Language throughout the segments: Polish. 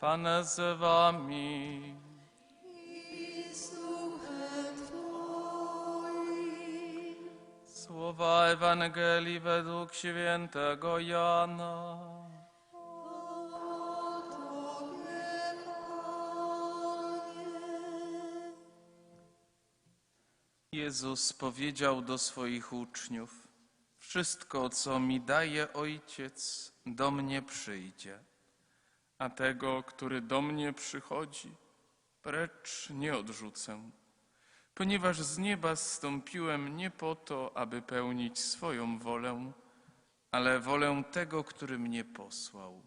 Pan z wami. Słowa Ewangelii według świętego Jana. Jezus powiedział do swoich uczniów: Wszystko, co mi daje Ojciec, do mnie przyjdzie, a tego, który do mnie przychodzi, precz nie odrzucę, ponieważ z nieba zstąpiłem nie po to, aby pełnić swoją wolę, ale wolę tego, który mnie posłał.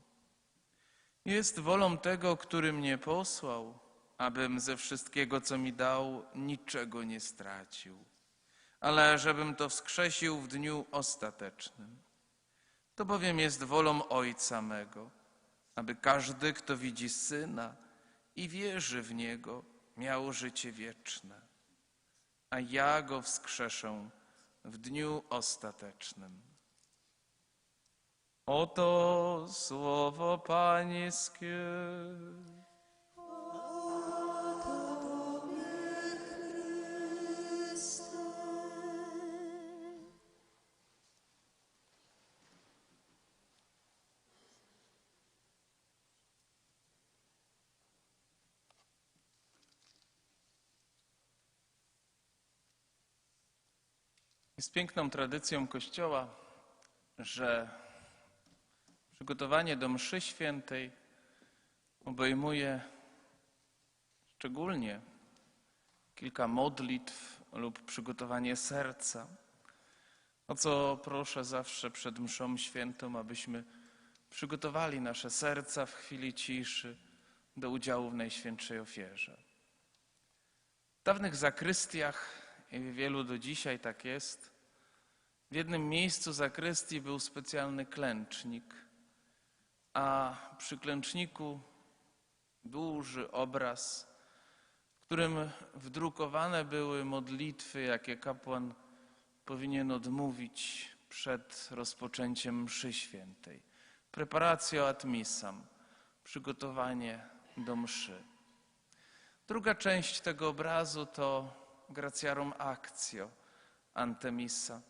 Jest wolą tego, który mnie posłał, abym ze wszystkiego, co mi dał, niczego nie stracił, ale żebym to wskrzesił w dniu ostatecznym. To bowiem jest wolą Ojca mego, aby każdy, kto widzi Syna i wierzy w Niego, miał życie wieczne, a ja go wskrzeszę w dniu ostatecznym. Oto słowo Pańskie. Jest piękną tradycją Kościoła, że przygotowanie do mszy świętej obejmuje szczególnie kilka modlitw lub przygotowanie serca. O co proszę zawsze przed mszą świętą, abyśmy przygotowali nasze serca w chwili ciszy do udziału w Najświętszej Ofierze. W dawnych zakrystiach i wielu do dzisiaj tak jest. W jednym miejscu zakrystii był specjalny klęcznik, a przy klęczniku duży obraz, w którym wdrukowane były modlitwy, jakie kapłan powinien odmówić przed rozpoczęciem mszy świętej. Preparatio ad missam, przygotowanie do mszy. Druga część tego obrazu to gratiarum actio antemissa,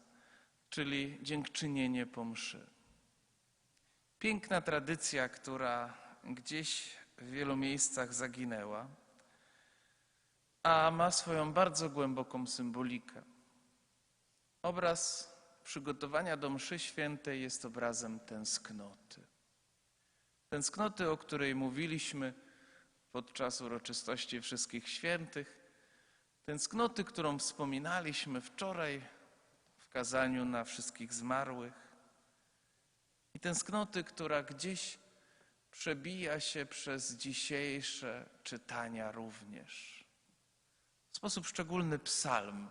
czyli dziękczynienie po mszy. Piękna tradycja, która gdzieś w wielu miejscach zaginęła, a ma swoją bardzo głęboką symbolikę. Obraz przygotowania do mszy świętej jest obrazem tęsknoty. Tęsknoty, o której mówiliśmy podczas uroczystości Wszystkich Świętych, tęsknoty, którą wspominaliśmy wczoraj w kazaniu na wszystkich zmarłych, i tęsknoty, która gdzieś przebija się przez dzisiejsze czytania również. W sposób szczególny psalm,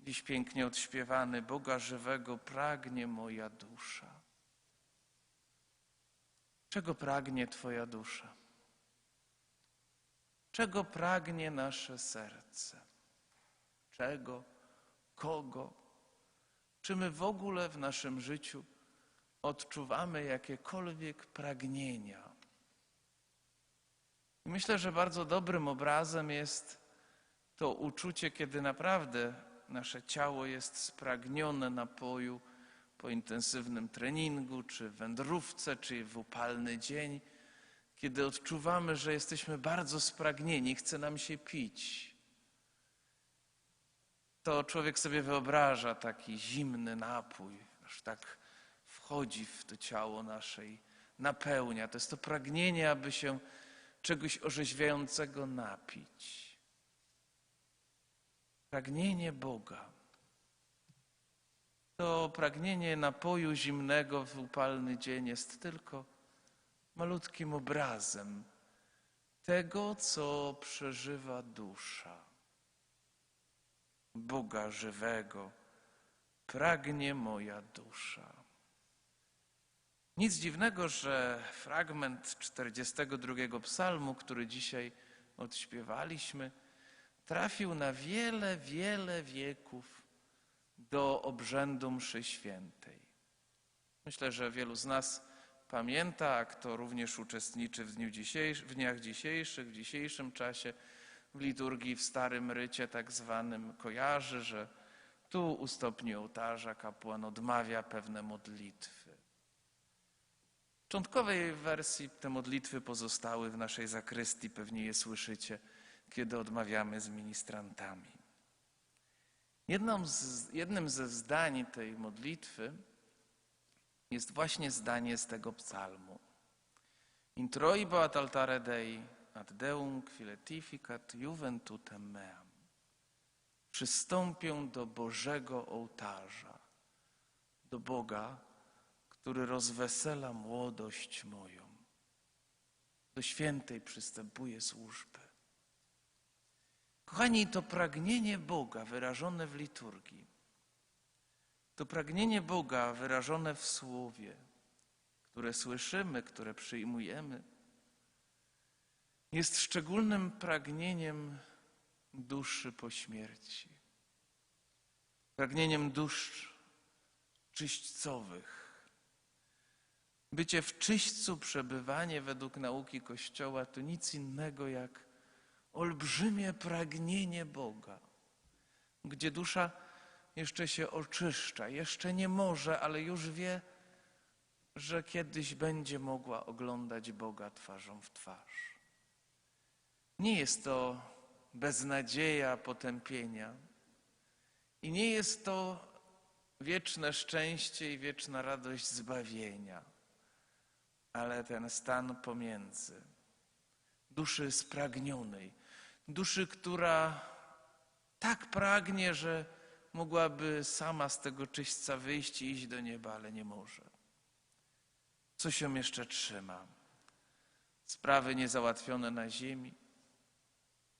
dziś pięknie odśpiewany, Boga żywego pragnie moja dusza. Czego pragnie Twoja dusza? Czego pragnie nasze serce? Czego? Kogo? Czy my w ogóle w naszym życiu odczuwamy jakiekolwiek pragnienia? Myślę, że bardzo dobrym obrazem jest to uczucie, kiedy naprawdę nasze ciało jest spragnione napoju po intensywnym treningu, czy wędrówce, czy w upalny dzień kiedy odczuwamy, że jesteśmy bardzo spragnieni, chce nam się pić, to człowiek sobie wyobraża taki zimny napój, aż tak wchodzi w to ciało nasze i napełnia. To jest to pragnienie, aby się czegoś orzeźwiającego napić. Pragnienie Boga. To pragnienie napoju zimnego w upalny dzień jest tylko malutkim obrazem tego, co przeżywa dusza. Boga żywego pragnie moja dusza. Nic dziwnego, że fragment 42 psalmu, który dzisiaj odśpiewaliśmy, trafił na wiele, wiele wieków do obrzędu mszy świętej. Myślę, że wielu z nas pamięta, kto również uczestniczy w, dniu w dniach dzisiejszych, w dzisiejszym czasie w liturgii w Starym Rycie tak zwanym kojarzy, że tu u stopni ołtarza kapłan odmawia pewne modlitwy. W początkowej wersji te modlitwy pozostały w naszej zakrystii, pewnie je słyszycie, kiedy odmawiamy z ministrantami. Z, jednym ze zdań tej modlitwy jest właśnie zdanie z tego psalmu. Introibo ad altare Dei, ad Deum quiletificat juventutem meam. Przystąpię do Bożego ołtarza, do Boga, który rozwesela młodość moją. Do świętej przystępuje służby. Kochani, to pragnienie Boga wyrażone w liturgii, to pragnienie Boga wyrażone w Słowie, które słyszymy, które przyjmujemy, jest szczególnym pragnieniem duszy po śmierci. Pragnieniem dusz czyśćcowych. Bycie w czyśćcu, przebywanie według nauki Kościoła to nic innego jak olbrzymie pragnienie Boga, gdzie dusza jeszcze się oczyszcza, jeszcze nie może, ale już wie, że kiedyś będzie mogła oglądać Boga twarzą w twarz. Nie jest to beznadzieja potępienia i nie jest to wieczne szczęście i wieczna radość zbawienia, ale ten stan pomiędzy duszy spragnionej, duszy, która tak pragnie, że mogłaby sama z tego czyśćca wyjść i iść do nieba, ale nie może. Co się jeszcze trzyma? Sprawy niezałatwione na ziemi,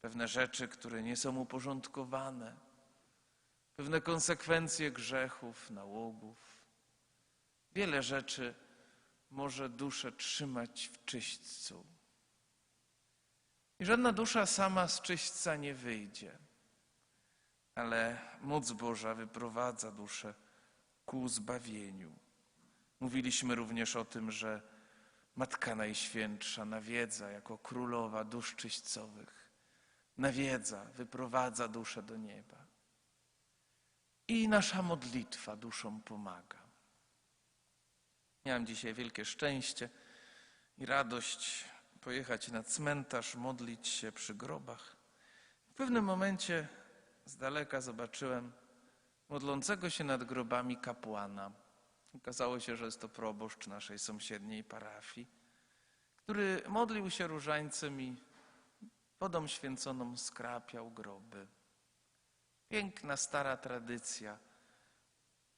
pewne rzeczy, które nie są uporządkowane, pewne konsekwencje grzechów, nałogów. Wiele rzeczy może duszę trzymać w czyśćcu. I żadna dusza sama z czyśćca nie wyjdzie, ale moc Boża wyprowadza duszę ku zbawieniu. Mówiliśmy również o tym, że Matka Najświętsza nawiedza jako królowa dusz czyśćcowych. Nawiedza, wyprowadza duszę do nieba. I nasza modlitwa duszom pomaga. Miałem dzisiaj wielkie szczęście i radość pojechać na cmentarz, modlić się przy grobach. W pewnym momencie z daleka zobaczyłem modlącego się nad grobami kapłana. Okazało się, że jest to proboszcz naszej sąsiedniej parafii, który modlił się różańcem i wodą święconą skrapiał groby. Piękna, stara tradycja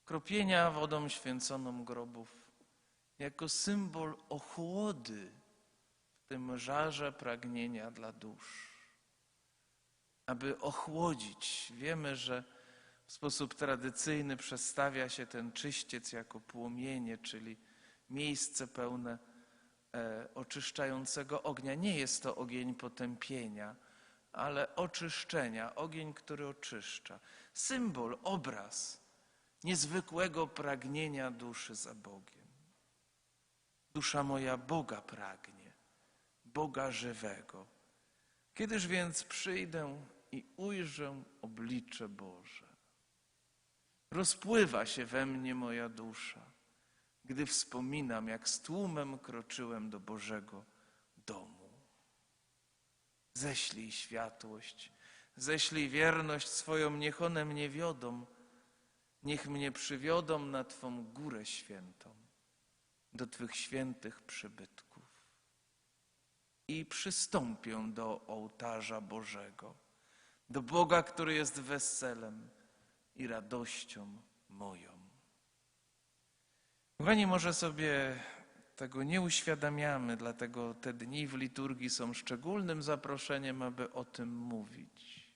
kropienia wodą święconą grobów jako symbol ochłody w tym żarze pragnienia dla dusz. Aby ochłodzić, wiemy, że w sposób tradycyjny przedstawia się ten czyściec jako płomienie, czyli miejsce pełne e, oczyszczającego ognia. Nie jest to ogień potępienia, ale oczyszczenia, ogień, który oczyszcza. Symbol, obraz niezwykłego pragnienia duszy za Bogiem. Dusza moja Boga pragnie, Boga żywego. Kiedyż więc przyjdę i ujrzę oblicze Boże? Rozpływa się we mnie moja dusza, gdy wspominam, jak z tłumem kroczyłem do Bożego domu. Ześlij światłość, ześlij wierność swoją, niech one mnie wiodą, niech mnie przywiodą na Twą górę świętą, do Twych świętych przybytków. I przystąpię do ołtarza Bożego, do Boga, który jest weselem i radością moją. Kochani, może sobie tego nie uświadamiamy, dlatego te dni w liturgii są szczególnym zaproszeniem, aby o tym mówić.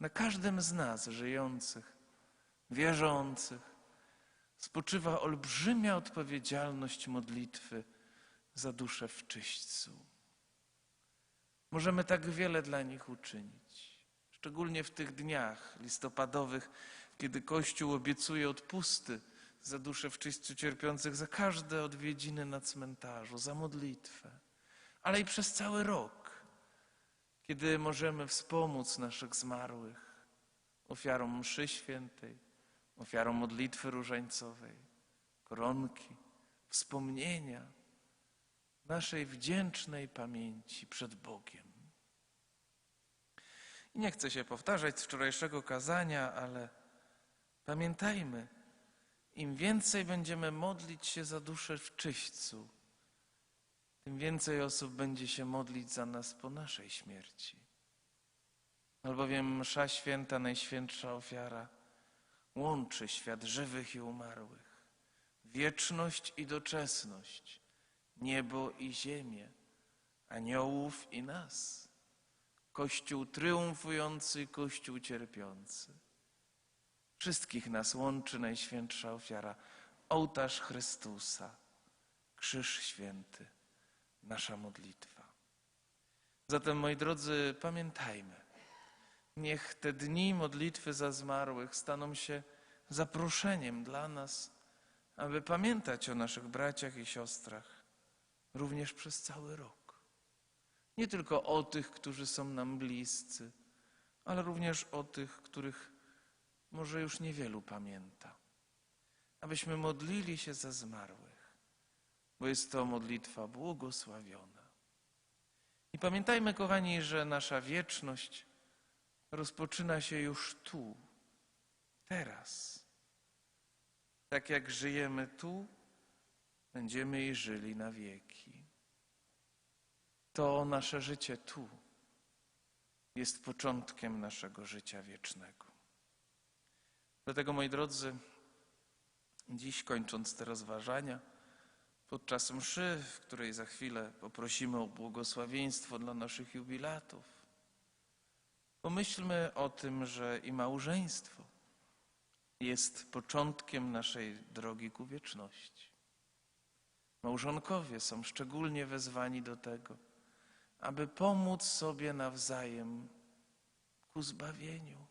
Na każdym z nas żyjących, wierzących, spoczywa olbrzymia odpowiedzialność modlitwy za duszę w czyśćcu. Możemy tak wiele dla nich uczynić, szczególnie w tych dniach listopadowych, kiedy Kościół obiecuje odpusty za dusze w czyściu cierpiących, za każde odwiedziny na cmentarzu, za modlitwę, ale i przez cały rok, kiedy możemy wspomóc naszych zmarłych ofiarą mszy świętej, ofiarą modlitwy różańcowej, koronki, wspomnienia naszej wdzięcznej pamięci przed Bogiem. I nie chcę się powtarzać z wczorajszego kazania, ale pamiętajmy, im więcej będziemy modlić się za duszę w czyśćcu, tym więcej osób będzie się modlić za nas po naszej śmierci. Albowiem msza święta, najświętsza ofiara, łączy świat żywych i umarłych, wieczność i doczesność, niebo i ziemię, aniołów i nas, Kościół triumfujący, Kościół cierpiący. Wszystkich nas łączy najświętsza ofiara, ołtarz Chrystusa, krzyż święty, nasza modlitwa. Zatem, moi drodzy, pamiętajmy, niech te dni modlitwy za zmarłych staną się zaproszeniem dla nas, aby pamiętać o naszych braciach i siostrach również przez cały rok. Nie tylko o tych, którzy są nam bliscy, ale również o tych, których może już niewielu pamięta. Abyśmy modlili się za zmarłych, bo jest to modlitwa błogosławiona. I pamiętajmy, kochani, że nasza wieczność rozpoczyna się już tu, teraz. Tak jak żyjemy tu, będziemy i żyli na wieki. To nasze życie tu jest początkiem naszego życia wiecznego. Dlatego, moi drodzy, dziś kończąc te rozważania, podczas mszy, w której za chwilę poprosimy o błogosławieństwo dla naszych jubilatów, pomyślmy o tym, że i małżeństwo jest początkiem naszej drogi ku wieczności. Małżonkowie są szczególnie wezwani do tego, aby pomóc sobie nawzajem ku zbawieniu.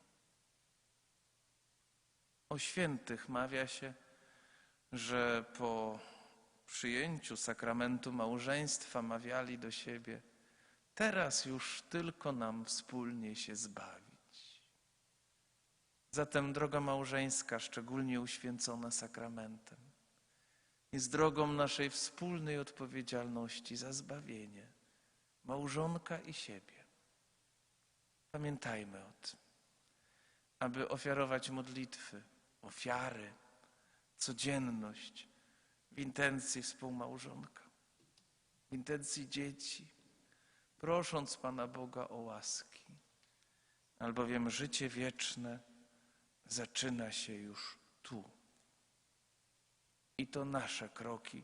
O świętych mawia się, że po przyjęciu sakramentu małżeństwa mawiali do siebie: Teraz już tylko nam wspólnie się zbawić. Zatem droga małżeńska, szczególnie uświęcona sakramentem, jest drogą naszej wspólnej odpowiedzialności za zbawienie małżonka i siebie. Pamiętajmy o tym, aby ofiarować modlitwy, ofiary, codzienność w intencji współmałżonka, w intencji dzieci, prosząc Pana Boga o łaski, albowiem życie wieczne zaczyna się już tu. I to nasze kroki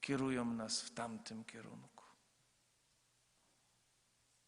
kierują nas w tamtym kierunku.